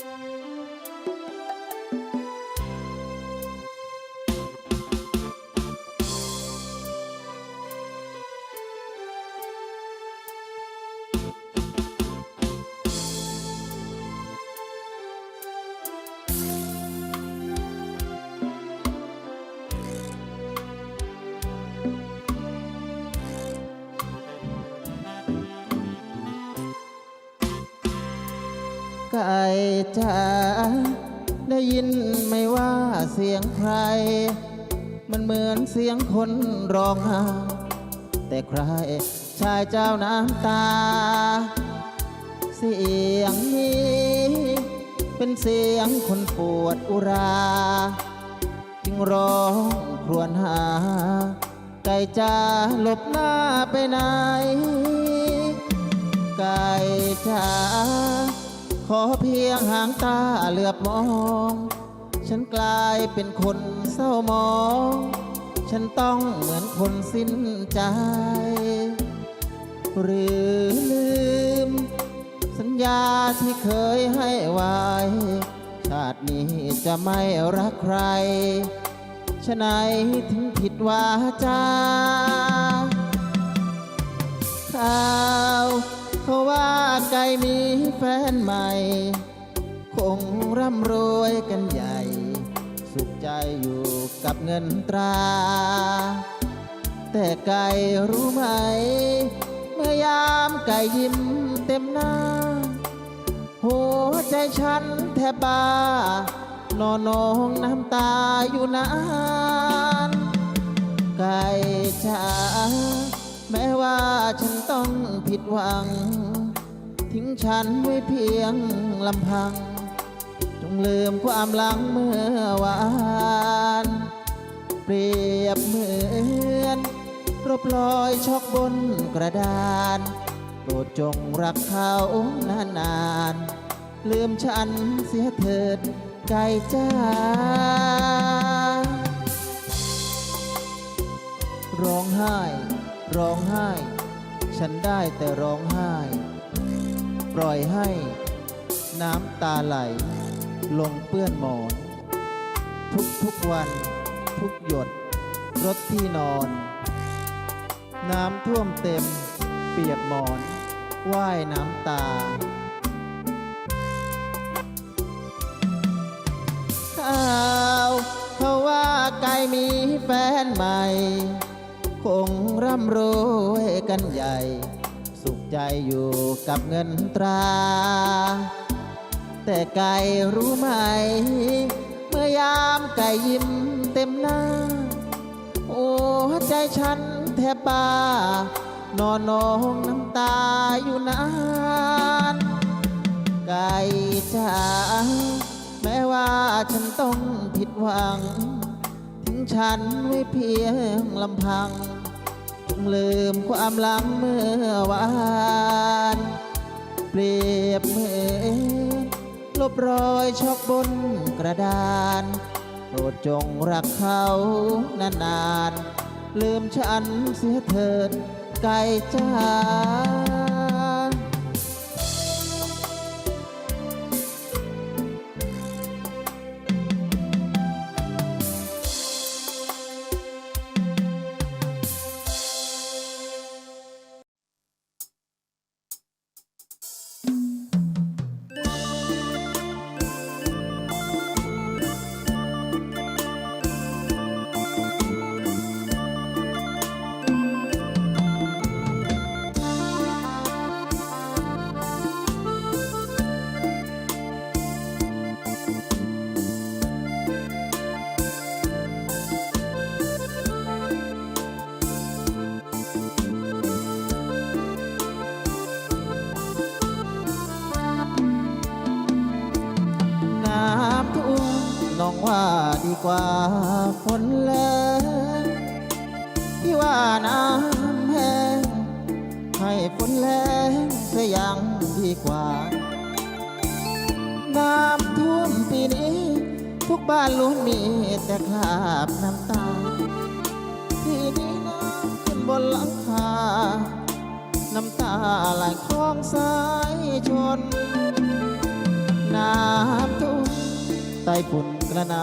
ไก่ จ๋าได้ยินไม่ว่าเสียงใคร มันเหมือนเสียงคนร้องไห้แต่ใครชายเจ้าน้ำตา เสียงนี้ เป็นเสียงคนปวดอุรา จึงร้องครวญหา ไก่จ้าหลบหน้าไปไหน ไก่จ๋า ขอเพียงหางตาเหลือบมอง ฉันกลายเป็นคนเศร้ามอง ฉันต้องเหมือนคนสิ้นใจ หรือลืม สัญญาที่เคยให้ไว้ ชาตินี้จะไม่รักใครฉะไหนถึงผิดวาจา ไก่มีแฟนใหม่ คงร่ำรวยกันใหญ่ สุขใจอยู่กับเงินตรา แต่ไก่รู้ไหม เมื่อยามไก่ยิ้มเต็มหน้า หัวใจฉันแทบบ้านอนนองน้ำตาอยู่นานไก่จ๋าแม้ว่าฉันต้องผิดหวัง ทิ้งฉันไว้เพียงลำพัง จงลืมความหลังเมื่อวาน เปรียบเหมือนรบรอยช็อกบนกระดานโปรดจงรักเขานานๆลืมฉันเสียเถิดไก่จ้าร้องไห้ ร้องไห้ ฉันได้แต่ร้องไห้ ปล่อยให้น้ำตาไหล ลงเปื้อนหมอน ทุกทุกๆวันทุกหยด รถที่นอน น้ำท่วมเต็ม เปียกหมอนว่ายน้ำตาข่าวเขาว่าไก่มีแฟนใหม่ คงร่ำรวยกันใหญ่ ใจอยู่กับเงินตรา แต่ไก่รู้ไหม เมื่อยามไก่ยิ้มเต็มหน้า โอ้ใจฉันแทบบ้านอนนองน้ำตาอยู่นาน ไก่จ๋าแม้ว่าฉันต้องผิดหวังทิ้งฉันไว้เพียงลำพัง ลืมความหลังเมื่อวานเปรียบเหมือนลบรอยช็อกบนกระดานโปรดจงรักเขานานๆลืมฉันเสียเถิดไกลจ้า น้องว่าดีกว่าฝนแรงพี่ว่าน้ำแห้งให้ฝนแรงเสียยังดีกว่า น้ำท่วมปีนี้ ทุกบ้านล้วนมีแต่คราบน้ำตา ที่นี้น้ำขึ้นบนหลังคา น้ำตาไหลคลองสายชนน้ ต้ฝุ่นกระน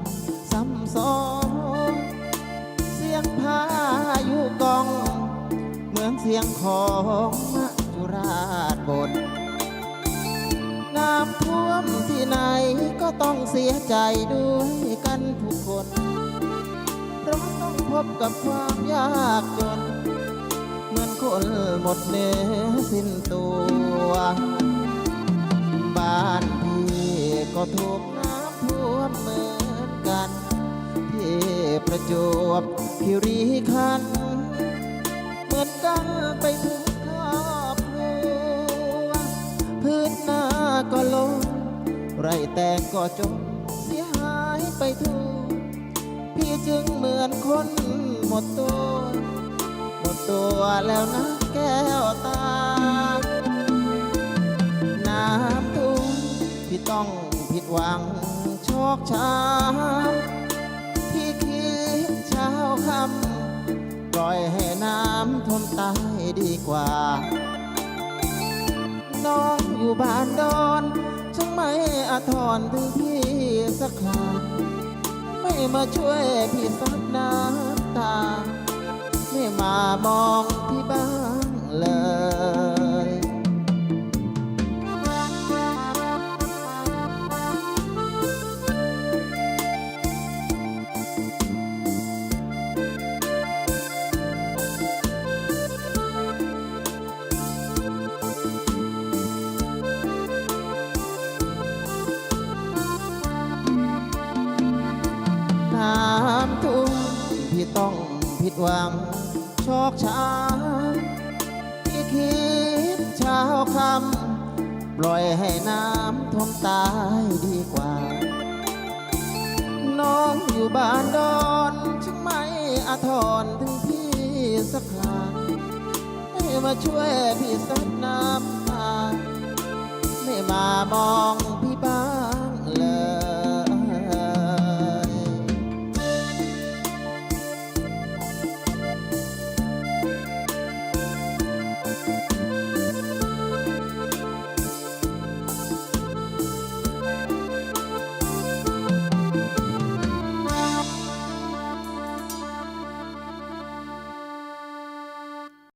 ำซ้ำซ้อนเสียงพายุกอง เหมือนเสียงของมะจุราชบทน้ำท่วมที่ไหนก็ต้องเสียใจด้วยกันทุกคนเพราะต้องพบกับความยากจน เหมือนคนหมดเนื้อสิ้นตัว บ้านพี่ก็ถูก วบคีรีขัน เหมือนกันไปถึงครอบครัว พื้นหน้าก็ลงไรแตงก็จมเสียหายไปทั่วพี่จึงเหมือนคนหมดตัว หมดตัวแล้วนะแก้วตา น้ำท่วมพี่ต้องผิดหวังโชคช้ำพี่คิดเช้า คำปล่อยให้น้ำท่วมตายดีกว่า น้องอยู่บ้านดอนช่างไม่อาทรถึงพี่สักคราไม่มาช่วยพี่ซับน้ำตา ไม่มามองพี่บ้างเลย ดหวังโชคช้ำพี่คิดเช้าคำปล่อยให้น้ำท่วมตายดีกว่า น้องอยู่บ้านดอนจึงไม่อาทรถึงพี่สักคราให้มาช่วยพี่ซับน้ำตาไม่มามอง